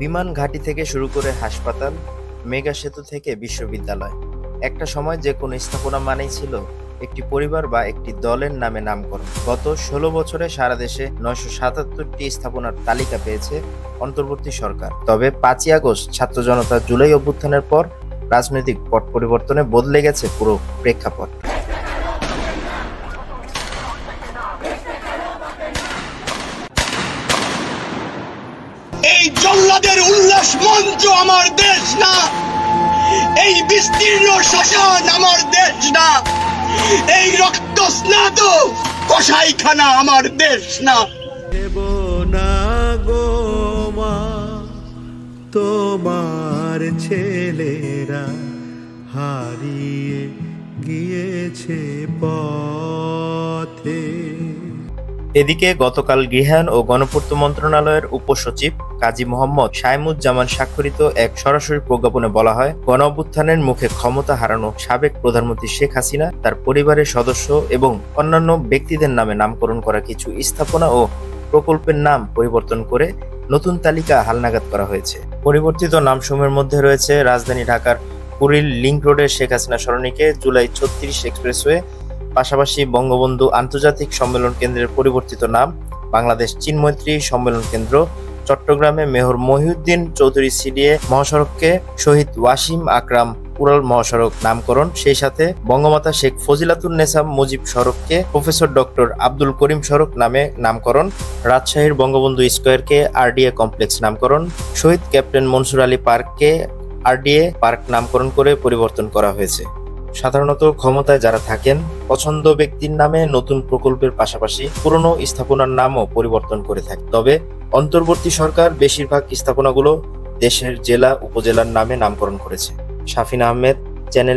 বিমান ঘাঁটি থেকে শুরু করে হাসপাতাল, মেগা সেতু থেকে বিশ্ববিদ্যালয়। একটা সময় যে কোনো স্থাপনা মানেই ছিল একটি পরিবার বা একটি দলের নামে নামকরণ। গত ষোলো বছরে সারা দেশে নয়শো সাতাত্তরটি স্থাপনার তালিকা পেয়েছে অন্তর্বর্তী সরকার। তবে পাঁচই আগস্ট ছাত্র জনতা জুলাই অভ্যুত্থানের পর রাজনৈতিক পট পরিবর্তনে বদলে গেছে পুরো প্রেক্ষাপট। এই জল্লাদের উল্লাস মঞ্চ আমার দেশ না। এই বিস্তীর্ণ শ্মশান আমার দেশ না। এই রক্ত স্নাত কসাইখানা আমার দেশ না। দেব না গো মা তোমার ছেলেরা হারিয়ে গিয়েছে পথে। এদিকে গতকাল গৃহায়ণ ও গণপূর্ত মন্ত্রণালয়ের উপসচিব কাজী মোহাম্মদ সাইমুজ্জামান স্বাক্ষরিত এক সরাসরি প্রজ্ঞাপনে বলা হয় গণ অভ্যুত্থানের মুখে ক্ষমতা হারানো সাবেক প্রধানমন্ত্রী শেখ হাসিনা, তার পরিবারের সদস্য এবং অন্যান্য ব্যক্তিদের নামে নামকরণ করা কিছু স্থাপনা ও প্রকল্পের নাম পরিবর্তন করে নতুন তালিকা হালনাগাদ করা হয়েছে। পরিবর্তিত নামসমূহের মধ্যে রয়েছে রাজধানী ঢাকার কুড়িল লিংক রোডের শেখ হাসিনা সরণিকে জুলাই ছত্রিশ এক্সপ্রেসওয়ে, পাশাপাশি বঙ্গবন্ধু আন্তর্জাতিক সম্মেলন কেন্দ্রের পরিবর্তিত নাম বাংলাদেশ চীন মৈত্রী সম্মেলন কেন্দ্র চট্টগ্রামে মেহর মহিউদ্দিন চৌধুরী সিডিএ মহাসড়ককে শহীদ ওয়াসিম আকরাম উড়াল মহাসড়ক নামকরণ, সেই সাথে বঙ্গমাতা শেখ ফজিলাতুন নেসাম মুজিব সড়ককে প্রফেসর ডক্টর আব্দুল করিম সড়ক নামে নামকরণ, রাজশাহীর বঙ্গবন্ধু স্কোয়ারকে আরডিএ কমপ্লেক্স নামকরণ, শহীদ ক্যাপ্টেন মনসুর আলী পার্ককে আরডিএ পার্ক নামকরণ করে পরিবর্তন করা হয়েছে। সাধারণত ক্ষমতায় যারা থাকেন, পছন্দ ব্যক্তির নামে নতুন প্রকল্পের পাশাপাশি পুরনো স্থাপনার নামও পরিবর্তন করে থাকে তবে অন্তর্বর্তী সরকার বেশিরভাগ স্থাপনাগুলো দেশের জেলা উপজেলার নামে নামকরণ করেছে। শাফিন আহমেদ চ্যানেল